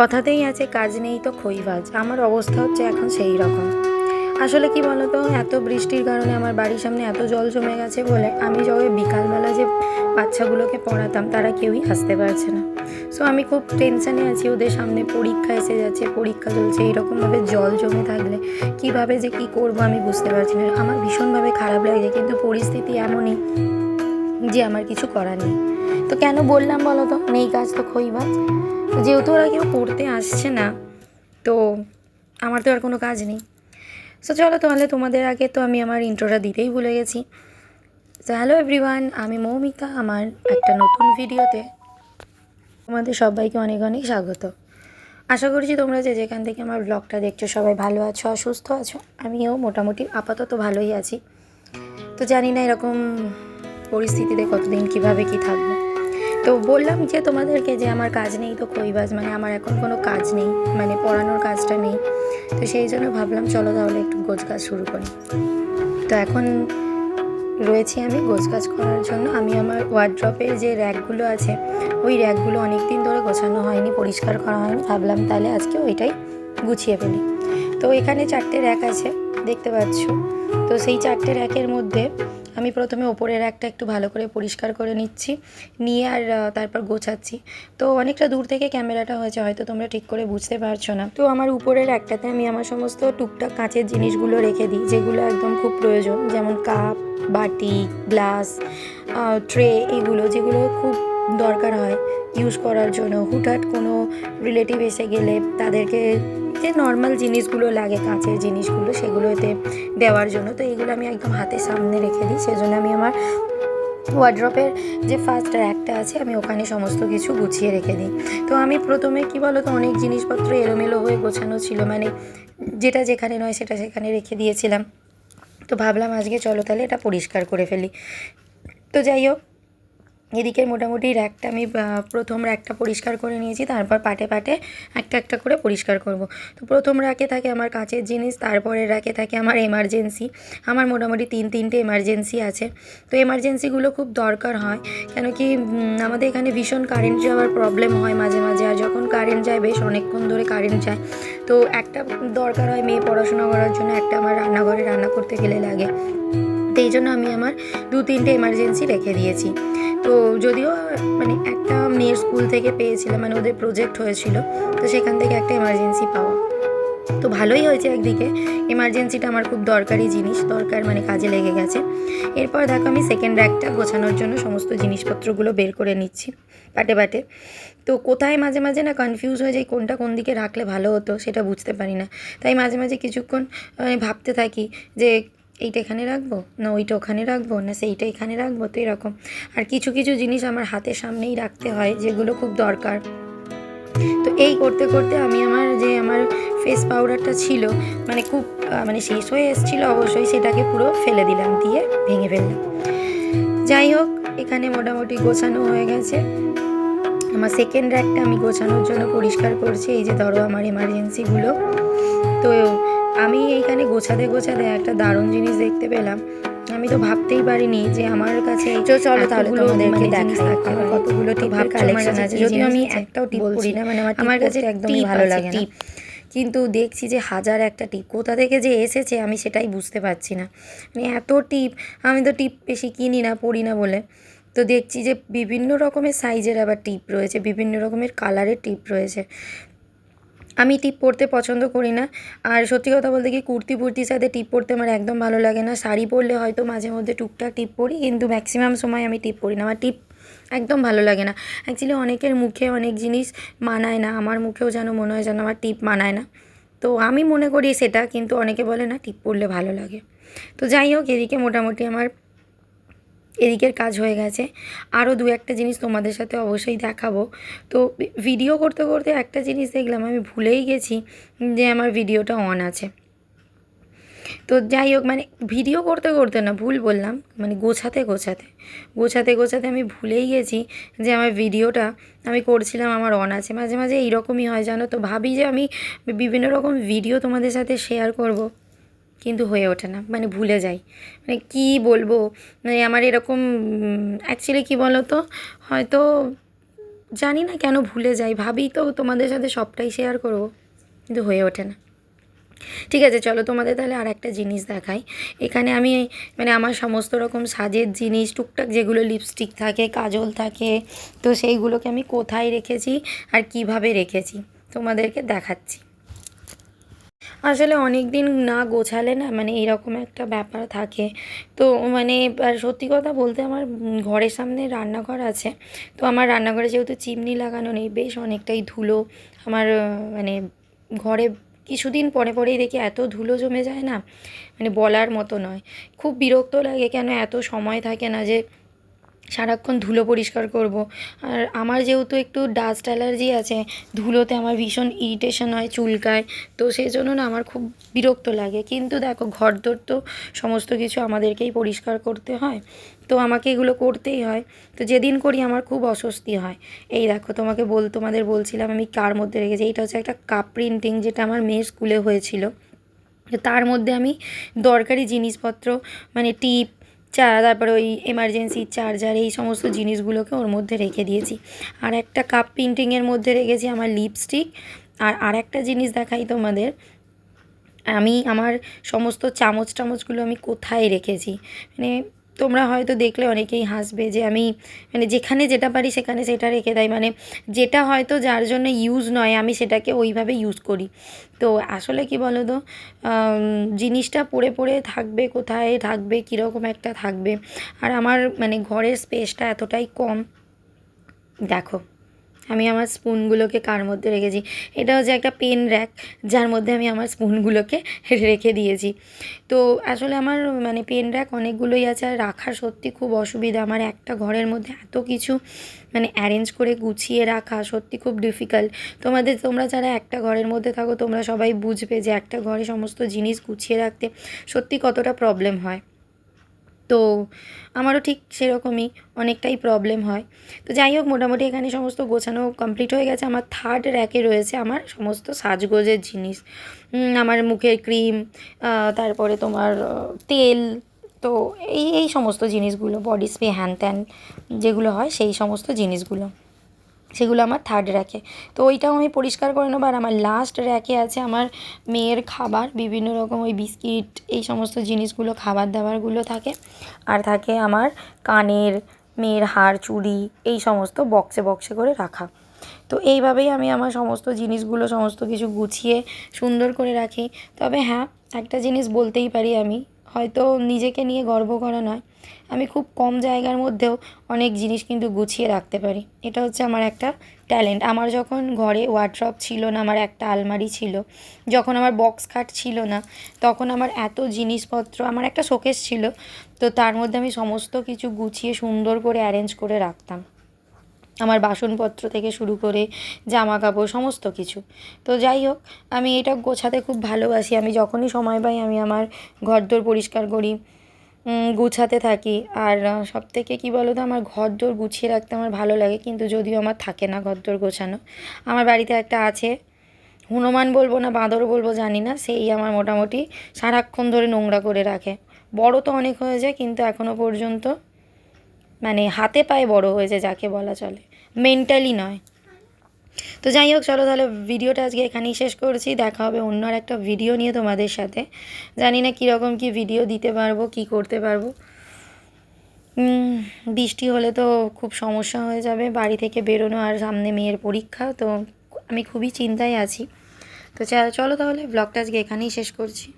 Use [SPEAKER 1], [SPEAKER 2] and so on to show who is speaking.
[SPEAKER 1] কথাতেই আছে, কাজ নেই তো খইবাজ আমার অবস্থা হচ্ছে এখন সেই রকম। আসলে কি বলতো, এত বৃষ্টির কারণে আমার বাড়ির সামনে এত জল জমে গেছে বলে আমি যবে বিকালবেলা যে বাচ্চাগুলোকে পড়াতাম, তারা কেউই আসতে পারছে না। সো আমি খুব টেনশানে আছি, ওদের সামনে পরীক্ষা এসে যাচ্ছে, পরীক্ষা চলছে, এইরকমভাবে জল জমে থাকলে কীভাবে যে কি করব আমি বুঝতে পারছি না। আমার ভীষণভাবে খারাপ লাগছে কিন্তু পরিস্থিতি এমনই যে আমার কিছু করার নেই। তো কেন বললাম বলো তো নেই কাজ তো খইবাজ যেহেতু ওরা কেউ পড়তে আসছে না, তো আমার তো আর কোনো কাজ নেই। সো চলো তাহলে তোমাদের আগে তো আমি আমার ইন্ট্রোটা দিতেই ভুলে গেছি। তো হ্যালো এভরিওয়ান আমি মৌমিতা, আমার একটা নতুন ভিডিওতে তোমাদের সবাইকে অনেক অনেক স্বাগত। আশা করছি তোমরা যে যেখান থেকে আমার ব্লগটা দেখছ সবাই ভালো আছো সুস্থ আছো। আমিও মোটামুটি আপাতত ভালোই আছি। তো জানি না এরকম পরিস্থিতিতে কতদিন কীভাবে কি থাকব। তো বললাম যে তোমাদেরকে যে আমার কাজ নেই তো কইবাজ মানে আমার এখন কোনো কাজ নেই মানে পড়ানোর কাজটা নেই। তো সেই জন্য ভাবলাম চলো তাহলে একটু গোছ কাজ শুরু করি। তো এখন রয়েছি আমি গোছ কাজ করার জন্য। আমি আমার ওয়ার্ড্রপের যে র্যাকগুলো আছে, ওই র্যাকগুলো অনেক দিন ধরে গোছানো হয়নি, পরিষ্কার করা হয়নি। ভাবলাম তাহলে আজকে ওইটাই গুছিয়ে ফেলি। তো এখানে চারটে র্যাক আছে, দেখতে পাচ্ছ? তো সেই চারটে র্যাকের মধ্যে আমি প্রথমে ওপরের একটা একটু ভালো করে পরিষ্কার করে নিচ্ছি, নিয়ে আর তারপর গোছাচ্ছি। তো অনেকটা দূর থেকে ক্যামেরাটা হয়েছে, হয়তো তোমরা ঠিক করে বুঝতে পারছ না। তো আমার উপরের একটাতে আমি আমার সমস্ত টুকটাক কাঁচের জিনিসগুলো রেখে দিই, যেগুলো একদম খুব প্রয়োজন। যেমন কাপ, বাটি, গ্লাস ট্রে, এগুলো, যেগুলো খুব দরকার হয়। ইউজ করার জন্য। হুটহাট কোনো রিলেটিভ এসে গেলে তাদেরকে যে নর্মাল জিনিসগুলো লাগে, কাঁচের জিনিসগুলো সেগুলো এতে দেওয়ার জন্য। তো এগুলো আমি একদম হাতের সামনে রেখে দিই। সেজন্য আমি আমার ওয়ার্ড্রপের যে ফার্স্ট র্যাকটা আছে, আমি ওখানে সমস্ত কিছু গুছিয়ে রেখে দিই। তো আমি প্রথমে কি বলো তো অনেক জিনিসপত্র এলোমেলো হয়ে গোছানো ছিল। মানে যেটা যেখানে নয়, সেটা সেখানে রেখে দিয়েছিলাম। তো ভাবলাম আজকে চলো তাহলে এটা পরিষ্কার করে ফেলি। তো যাই হোক এদিকে মোটামুটি র্যাকটা আমি প্রথম র্যাকটা পরিষ্কার করে নিয়েছি, তারপর পাটে পাটে একটা একটা করে পরিষ্কার করব। তো প্রথম র্যাকে থাকে আমার কাঁচের জিনিস তারপরে র্যাকে থাকে আমার এমার্জেন্সি আমার মোটামুটি তিন, তিনটে এমার্জেন্সি আছে। তো এমার্জেন্সিগুলো খুব দরকার হয় কেন কি আমাদের এখানে ভীষণ কারেন্ট যাওয়ার প্রবলেম হয় মাঝে মাঝে, আর যখন কারেন্ট যায়, বেশ অনেকক্ষণ ধরে কারেন্ট যায়। তো একটা দরকার হয় মেয়ে পড়াশোনা করার জন্য, একটা আমার রান্নাঘরে রান্না করতে গেলে লাগে। এই জন্য আমি আমার দু, তিনটে এমার্জেন্সি রেখে দিয়েছি। তো যদিও মানে একটা মেয়ের স্কুল থেকে পেয়েছিলাম মানে ওদের প্রজেক্ট হয়েছিল, তো সেখান থেকে একটা এমার্জেন্সি পাওয়া। তো ভালোই হয়েছে একদিকে। এমার্জেন্সিটা আমার খুব দরকারি জিনিস, দরকার মানে কাজে লেগে গেছে। এরপর দেখো আমি সেকেন্ড র্যাকটা গোছানোর জন্য সমস্ত জিনিসপত্রগুলো বের করে নিচ্ছি, পাটে পাটে। তো কোথায় মাঝে মাঝে না কনফিউজ হয়ে যায় কোনটা কোন দিকে রাখলে ভালো হতো সেটা বুঝতে পারি না। তাই মাঝে মাঝে কিছুক্ষণ মানে ভাবতে থাকি যে এইটা এখানে রাখব? না, ওইটা ওখানে রাখব? না, সেইটা এখানে রাখব? তো এরকম। আর কিছু কিছু জিনিস আমার হাতের সামনেই রাখতে হয়, যেগুলো খুব দরকার। তো এই করতে করতে আমি আমার যে আমার ফেস পাউডারটা ছিল মানে খুব মানে শেষ হয়ে এসেছিল অবশ্যই, সেটাকে পুরো ফেলে দিলাম, দিয়ে ভেঙে ফেললাম। যাই হোক, এখানে মোটামুটি গোছানো হয়ে গেছে। আমার সেকেন্ড র্যাকটা আমি গোছানোর জন্য পরিষ্কার করছি, এই যে ধরো আমার এমার্জেন্সিগুলো তো আমি এইখানে গোছাতে গোছাতে একটা দারুণ জিনিস দেখতে পেলাম আমি তো ভাবতেই পারিনি যে আমার কাছে
[SPEAKER 2] চলো তাহলে তোমাদেরকে
[SPEAKER 1] মানে
[SPEAKER 2] দেখাই। আমার কতগুলো collection
[SPEAKER 1] কাছে
[SPEAKER 2] আছে, যদিও আমি? একটাও টিপ করি না, মানে আমার
[SPEAKER 1] কাছে
[SPEAKER 2] একদমই ভালো লাগে না।
[SPEAKER 1] টিপ। কিন্তু দেখছি যে হাজার একটা টিপ কোথা থেকে যে এসেছে আমি সেটাই বুঝতে পারছি না মানে এত টিপ আমি তো টিপ বেশি কিনি না পড়ি না বলে তো দেখছি যে বিভিন্ন রকমের সাইজের আবার টিপ রয়েছে বিভিন্ন রকমের কালারের টিপ রয়েছে আমি টিপ পরতে পছন্দ করি না। আর সত্যি কথা বলতে কি, কুর্তি ফুর্তির সাথে টিপ পরতে আমার একদম ভালো লাগে না। শাড়ি পরলে হয়তো মাঝে মধ্যে টুকটাক টিপ পরি, কিন্তু ম্যাক্সিমাম সময় আমি টিপ পরি না। আমার টিপ একদম ভালো লাগে না। অ্যাকচুয়ালি অনেকের মুখে অনেক জিনিস মানায় না। আমার মুখেও যেন মনে হয় যেন আমার টিপ মানায় না। তো আমি মনে করি সেটা, কিন্তু অনেকে বলে না, টিপ পরলে ভালো লাগে। তো যাই হোক, এদিকে মোটামুটি আমার এদিকের কাজ হয়ে গেছে। আরও দু একটা জিনিস তোমাদের সাথে অবশ্যই দেখাবো। তো ভিডিও করতে করতে একটা জিনিস দেখলাম, আমি ভুলেই গেছি যে আমার ভিডিওটা অন আছে। তো যাই হোক মানে ভিডিও করতে করতে না, ভুল বললাম মানে গোছাতে গোছাতে গোছাতে গোছাতে আমি ভুলেই গেছি যে আমার ভিডিওটা আমি করছিলাম, আমার অন আছে। মাঝে মাঝে এইরকমই হয়, জানো তো? ভাবি যে আমি বিভিন্ন রকম ভিডিও তোমাদের সাথে শেয়ার করব। কিন্তু হয়ে ওঠে না মানে ভুলে যাই। মানে কী বলব? মানে আমার এরকম অ্যাকচুয়ালি কী বলো তো হয়তো জানি না কেন ভুলে যাই, ভাবি তো তোমাদের সাথে সবটাই শেয়ার করব, কিন্তু হয়ে ওঠে না। ঠিক আছে, চলো তোমাদের তাহলে আর একটা জিনিস দেখাই। এখানে আমি মানে আমার সমস্ত রকম সাজের জিনিস, টুকটাক যেগুলো লিপস্টিক থাকে, কাজল থাকে, তো সেইগুলোকে আমি কোথায় রেখেছি আর কীভাবে রেখেছি, তোমাদেরকে দেখাচ্ছি। আসলে অনেক দিন না গোছালে না মানে এরকম একটা ব্যাপার থাকে। তো মানে সত্যি কথা বলতে আমার ঘরের সামনে রান্নাঘর আছে। তো আমার রান্নাঘরে যেহেতু চিমনি লাগানো নেই, বেশ অনেকটাই ধুলো। আমার মানে ঘরে কিছুদিন পরে পরেই দেখি এত ধুলো জমে যায় না মানে বলার মতো নয়। খুব বিরক্ত লাগে কেন এত সময় থাকে না যে সারাক্ষণ ধুলো পরিষ্কার করব। আর আমার যেহেতু একটু ডাস্ট অ্যালার্জি আছে, ধুলোতে আমার ভীষণ ইরিটেশন হয়, চুলকায়, তো সেই জন্য না আমার খুব বিরক্ত লাগে। কিন্তু দেখো, ঘর ঘরদোর তো সমস্ত কিছু আমাদেরকেই পরিষ্কার করতে হয়, তো আমাকে এগুলো করতেই হয়। তো যেদিন করি আমার খুব অস্বস্তি হয়। এই দেখো, তোমাকে বল, তোমাদের বলছিলাম আমি কার মধ্যে রেখেছি, এইটা হচ্ছে একটা কাপ প্রিন্টিং যেটা আমার মেয়ের স্কুলে হয়েছিল। তার মধ্যে আমি দরকারি জিনিসপত্র মানে টিপ চা তারপরে ওই এমার্জেন্সি চার্জার এই সমস্ত জিনিসগুলোকে ওর মধ্যে রেখে দিয়েছি। আর একটা কাপ প্রিন্টিংয়ের মধ্যে রেখেছি আমার লিপস্টিক আর আর একটা জিনিস দেখাই তোমাদের। আমি আমার সমস্ত চামচ টামচগুলো আমি কোথায় রেখেছি? মানে তোমরা হয়তো দেখলে অনেকেই হাসবে যে আমি মানে যেখানে যেটা পারি সেখানে সেটা রেখে দেয়। মানে যেটা হয়তো যার জন্য ইউজ নয়, আমি সেটাকে ওইভাবে ইউজ করি। তো আসলে কি বলো তো জিনিসটা পড়ে পড়ে থাকবে কোথায়, থাকবে কীরকম একটা থাকবে। আর আমার মানে ঘরের স্পেসটা এতটাই কম। দেখো। আমি আমার স্পুনগুলোকে কার মধ্যে রেখেছি? এটা হচ্ছে একটা পেন র্যাক, যার মধ্যে আমি আমার স্পুনগুলোকে রেখে দিয়েছি। তো আসলে আমার মানে পেন র্যাক অনেকগুলোই আছে, আর রাখার সত্যি খুব অসুবিধা। আমার একটা ঘরের মধ্যে এত কিছু মানে অ্যারেঞ্জ করে গুছিয়ে রাখা সত্যি খুব ডিফিকাল্ট তোমাদের, তোমরা যারা একটা ঘরের মধ্যে থাকো, তোমরা সবাই বুঝবে যে একটা ঘরে সমস্ত জিনিস গুছিয়ে রাখতে সত্যি কতটা প্রবলেম হয়। তো আমারও ঠিক সেরকমই অনেকটাই প্রবলেম হয়। তো যাই হোক, মোটামুটি এখানে সমস্ত গোছানো কমপ্লিট হয়ে গেছে। আমার থার্ড র্যাকে রয়েছে আমার সমস্ত সাজগোজের জিনিস। আমার মুখের ক্রিম তারপরে তোমার তেল, তো এই এই সমস্ত জিনিসগুলো বডি স্প্রে হ্যান ত্যান যেগুলো হয়, সেই সমস্ত জিনিসগুলো। সেগুলো আমার থার্ড র্যাকে তো ওইটাও আমি পরিষ্কার করে নেব। আর আমার লাস্ট র্যাকে আছে আমার মেয়ের খাবার। বিভিন্ন রকম ওই বিস্কিট, এই সমস্ত জিনিসগুলো খাবার দাবারগুলো থাকে। আর থাকে আমার কানের, মেয়ের হার চুড়ি, এই সমস্ত বক্সে বক্সে করে রাখা। তো এইভাবেই আমি আমার সমস্ত জিনিসগুলো, সমস্ত কিছু গুছিয়ে সুন্দর করে রাখি। তবে হ্যাঁ একটা জিনিস বলতেই পারি আমি হয়তো নিজেকে নিয়ে গর্ব করা নয়। আমি খুব কম জায়গার মধ্যেও অনেক জিনিস কিন্তু গুছিয়ে রাখতে পারি। এটা হচ্ছে আমার একটা ট্যালেন্ট। আমার যখন ঘরে ওয়ার্ড্রপ ছিল না, আমার একটা আলমারি ছিল, যখন আমার বক্স খাট ছিল না, তখন আমার এত জিনিসপত্র, আমার একটা শোকেস ছিল, তো তার মধ্যে আমি সমস্ত কিছু গুছিয়ে সুন্দর করে অ্যারেঞ্জ করে রাখতাম। আমার বাসনপত্র থেকে শুরু করে জামা কাপড় সমস্ত কিছু। তো যাই হোক, আমি এটা গোছাতে খুব ভালোবাসি। আমি যখনই সময় পাই, আমি আমার ঘরদোর পরিষ্কার করি গুছাতে থাকি। আর সব থেকে কী বলো তো আমার ঘরদোর গুছিয়ে রাখতে আমার ভালো লাগে, কিন্তু যদিও আমার থাকে না ঘরদোর গোছানো। আমার বাড়িতে একটা আছে, হনুমান বলব না, বাঁদর বলব, জানি না, সেই আমার মোটামুটি সারাক্ষণ ধরে নোংরা করে রাখে। বড় তো অনেক হয়ে যায়, কিন্তু এখনও পর্যন্ত মানে হাতে পায়ে বড় হয়েছে যাকে বলা চলে। মেন্টালি নয়। তো যাই হোক, চলো তাহলে ভিডিওটা আজকে এখানেই শেষ করছি। দেখা হবে অন্য আর একটা ভিডিও নিয়ে তোমাদের সাথে। জানি না কীরকম কী ভিডিও দিতে পারব, কী করতে পারব। বৃষ্টি হলে তো খুব সমস্যা হয়ে যাবে। বাড়ি থেকে বেরোনো আর সামনে মেয়ের পরীক্ষা, তো আমি খুবই চিন্তায় আছি। তো চলো তাহলে ব্লগটা আজকে এখানেই শেষ করছি।